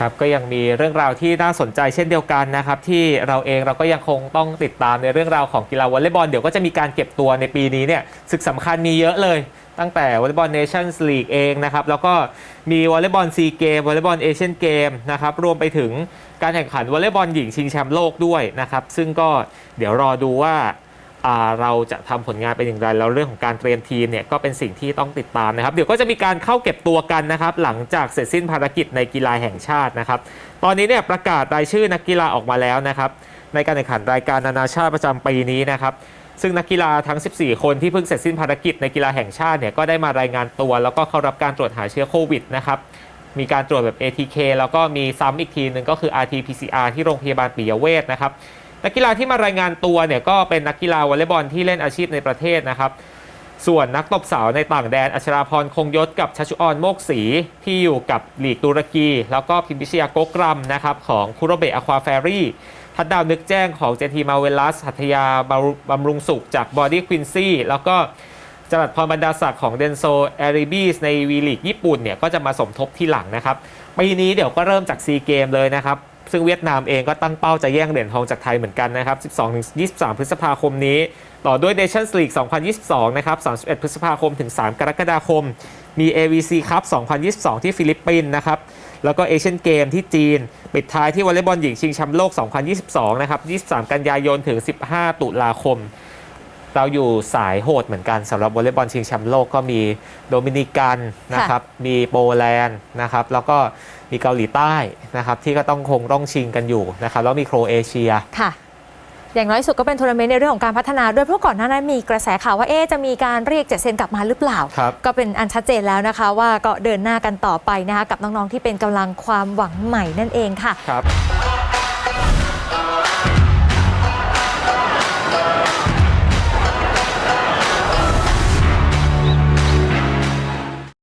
ครับก็ยังมีเรื่องราวที่น่าสนใจเช่นเดียวกันนะครับที่เราเองเราก็ยังคงต้องติดตามในเรื่องราวของกีฬาวอลเลย์บอลเดี๋ยวก็จะมีการเก็บตัวในปีนี้เนี่ยศึกสำคัญมีเยอะเลย ตั้งแต่วอลเลย์บอลเนชั่นส์ลีกเองนะครับแล้วก็มีวอลเลย์บอลซีเกมวอลเลย์บอลเอเชียนเกมนะครับรวมไปถึงการแข่งขันวอลเลย์บอลหญิงชิงแชมป์โลกด้วยนะครับซึ่งก็เดี๋ยวรอดูว่าอ่า เราจะทำผลงานเป็นอย่างไรแล้วเรื่องของการเตรียมทีมเนี่ยก็เป็นสิ่งที่ต้องติดตามนะครับ เดี๋ยวก็จะมีการเข้าเก็บตัวกันนะครับ หลังจากเสร็จสิ้นภารกิจในกีฬาแห่งชาตินะครับ ตอนนี้เนี่ยประกาศรายชื่อนักกีฬาออกมาแล้วนะครับ ในการแข่งขันรายการนานาชาติประจำปีนี้นะครับซึ่งนักกีฬาทั้ง 14 คนที่เพิ่งเสร็จสิ้นภารกิจในกีฬาแห่งชาติเนี่ยก็ได้มารายงานตัว แล้วก็เข้ารับการตรวจหาเชื้อโควิดนะครับมีการตรวจแบบ ATK แล้วก็มีซ้ำอีกทีหนึ่งก็คือ RT-PCR ที่โรงพยาบาลปิยเวชนะครับ นักกีฬาที่มารายงานตัวเนี่ยก็เป็นนักกีฬาวอลเลย์บอลที่เล่นอาชีพในประเทศนะครับ ส่วนนักตบสาวในต่างแดน อัชราพรคงยศกับชัชชุออนโมกศรีที่อยู่กับลีกตุรกี แล้วก็พิมพิชยาโกกรัมนะครับของคุโรเบะอควาแฟรี่ทัดดาวนึกแจ้งของเจทีมาเวลัสหัตยาบำรุงสุขจากบอดี้ควินซี่แล้วก็จรัสพรบรรดาศักดิ์ของเดนโซแอริบีสในวีลีกญี่ปุ่นเนี่ยก็จะมาสมทบที่หลังนะครับปีนี้เดี๋ยวก็เริ่มจากซีเกมเลยนะครับ ซึ่งเวียดนามเองก็ตั้งเป้าจะแย่งเหรียญทองจากไทยเหมือนกันนะครับ 12-23 พฤษภาคมนี้ ต่อด้วย Nations League 2022 นะครับ 31 พฤษภาคมถึง 3 กรกฎาคม มี AVC Cup 2022 ที่ฟิลิปปินส์นะครับ แล้วก็เอเชียนเกมที่จีน ปิดท้ายที่วอลเลย์บอลหญิงชิงแชมป์โลก 2022 นะครับ 23 กันยายนถึง 15 ตุลาคม เราอยู่สายโหดเหมือนกันสำหรับวอลเลย์บอลชิงแชมป์โลกก็มีโดมินิกันนะครับ มีโปแลนด์นะครับ แล้วก็ มีเกาหลีใต้นะครับที่ก็ต้องคงต้องชิงกันอยู่นะครับแล้วมีโครเอเชียค่ะอย่างน้อยสุดก็เป็นทัวร์นาเมนต์ในเรื่องของการพัฒนาด้วยเพราะก่อนหน้านั้นมีกระแสข่าวว่าเอ๊ะจะมีการเรียกเจ็ดเซนกลับมาหรือเปล่าครับก็เป็นอันชัดเจนแล้วนะคะ ว่าก็เดินหน้ากันต่อไปนะคะกับน้องๆที่เป็นกำลังความหวังใหม่นั่นเองค่ะครับ